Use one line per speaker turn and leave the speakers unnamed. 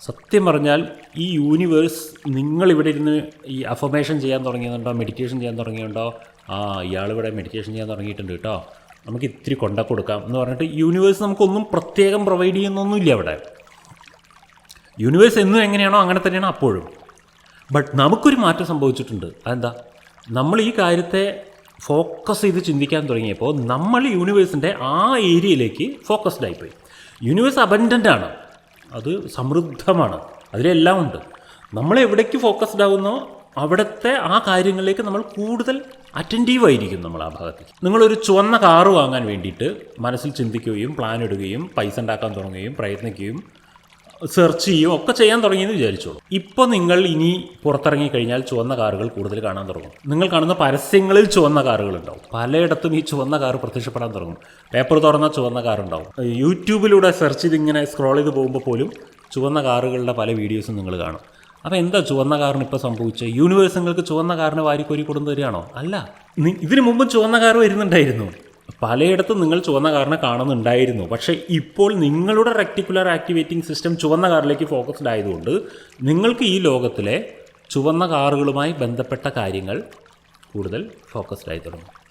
സത്യം പറഞ്ഞാൽ ഈ യൂണിവേഴ്സ് നിങ്ങൾ ഇവിടെ ഇരുന്ന് ഈ അഫർമേഷൻ ചെയ്യാൻ തുടങ്ങിയതുണ്ടോ മെഡിറ്റേഷൻ ചെയ്യാൻ തുടങ്ങിയുണ്ടോ ആ ഇയാളിവിടെ മെഡിറ്റേഷൻ ചെയ്യാൻ തുടങ്ങിയിട്ടുണ്ട് കേട്ടോ. നമുക്ക് ഇത്തിരി കൊണ്ട കൊടുക്കാം എന്ന് പറഞ്ഞിട്ട് യൂണിവേഴ്സ് നമുക്കൊന്നും പ്രത്യേകം പ്രൊവൈഡ് ചെയ്യുന്നൊന്നുമില്ല അവിടെ. യൂണിവേഴ്സ് എന്നും എങ്ങനെയാണോ അങ്ങനെ തന്നെയാണ് അപ്പോഴും. ബട്ട് നമുക്കൊരു മാറ്റം സംഭവിച്ചിട്ടുണ്ട്. അതെന്താ? നമ്മൾ ഈ കാര്യത്തെ ഫോക്കസ് ചെയ്ത് ചിന്തിക്കാൻ തുടങ്ങിയപ്പോൾ നമ്മൾ യൂണിവേഴ്സിന്റെ ആ ഏരിയയിലേക്ക് ഫോക്കസ്ഡ് ആയിപ്പോയി. യൂണിവേഴ്സ് അബൻഡന്റ് ആണ്. അത് സമൃദ്ധമാണ്. അതിലെല്ലാം ഉണ്ട്. നമ്മൾ എവിടേക്ക് ഫോക്കസ്ഡ് ആകുന്നോ അവിടുത്തെ ആ കാര്യങ്ങളിലേക്ക് നമ്മൾ കൂടുതൽ അറ്റന്റീവ് ആയിരിക്കും നമ്മൾ ആ ഭാഗത്തേക്ക് നിങ്ങളൊരു ചുവന്ന കാറ് വാങ്ങാൻ വേണ്ടിയിട്ട് മനസ്സിൽ ചിന്തിക്കുകയും പ്ലാൻ ഇടുകയും പൈസ ഉണ്ടാക്കാൻ തുടങ്ങുകയും പ്രയത്നിക്കുകയും സെർച്ച് ചെയ്യും ഒക്കെ ചെയ്യാൻ തുടങ്ങിയെന്ന് വിചാരിച്ചോളൂ. ഇപ്പോൾ നിങ്ങൾ ഇനി പുറത്തിറങ്ങി കഴിഞ്ഞാൽ ചുവന്ന കാറുകൾ കൂടുതൽ കാണാൻ തുടങ്ങും. നിങ്ങൾ കാണുന്ന പരസ്യങ്ങളിൽ ചുവന്ന കാറുകൾ ഉണ്ടാവും. പലയിടത്തും ഈ ചുവന്ന കാർ പ്രത്യക്ഷപ്പെടാൻ തുടങ്ങും. പേപ്പർ തുറന്ന ചുവന്ന കാർ ഉണ്ടാവും. യൂട്യൂബിലൂടെ സെർച്ച് ചെയ്ത് ഇങ്ങനെ സ്ക്രോൾ ചെയ്ത് പോകുമ്പോൾ പോലും ചുവന്ന കാറുകളുടെ പല വീഡിയോസും നിങ്ങൾ കാണും. അപ്പോൾ എന്താ ചുവന്ന കാറിന് ഇപ്പോൾ സംഭവിച്ചത് യൂണിവേഴ്സ് നിങ്ങൾക്ക് ചുവന്ന കാറിന് വാരിക്കോരി കൊടുന്നു തരികയാണോ? അല്ല. ഇതിനു മുമ്പ് ചുവന്ന കാർ വരുന്നുണ്ടായിരുന്നു. പലയിടത്തും നിങ്ങൾ ചുവന്ന കാറിനെ കാണുന്നുണ്ടായിരുന്നു. പക്ഷേ ഇപ്പോൾ നിങ്ങളുടെ റെക്ടിക്കുലർ ആക്ടിവേറ്റിംഗ് സിസ്റ്റം ചുവന്ന കാറിലേക്ക് ഫോക്കസ്ഡ് ആയതുകൊണ്ട് നിങ്ങൾക്ക് ഈ ലോകത്തിലെ ചുവന്ന കാറുകളുമായി ബന്ധപ്പെട്ട കാര്യങ്ങൾ കൂടുതൽ ഫോക്കസ്ഡ് ആയി തുടങ്ങും.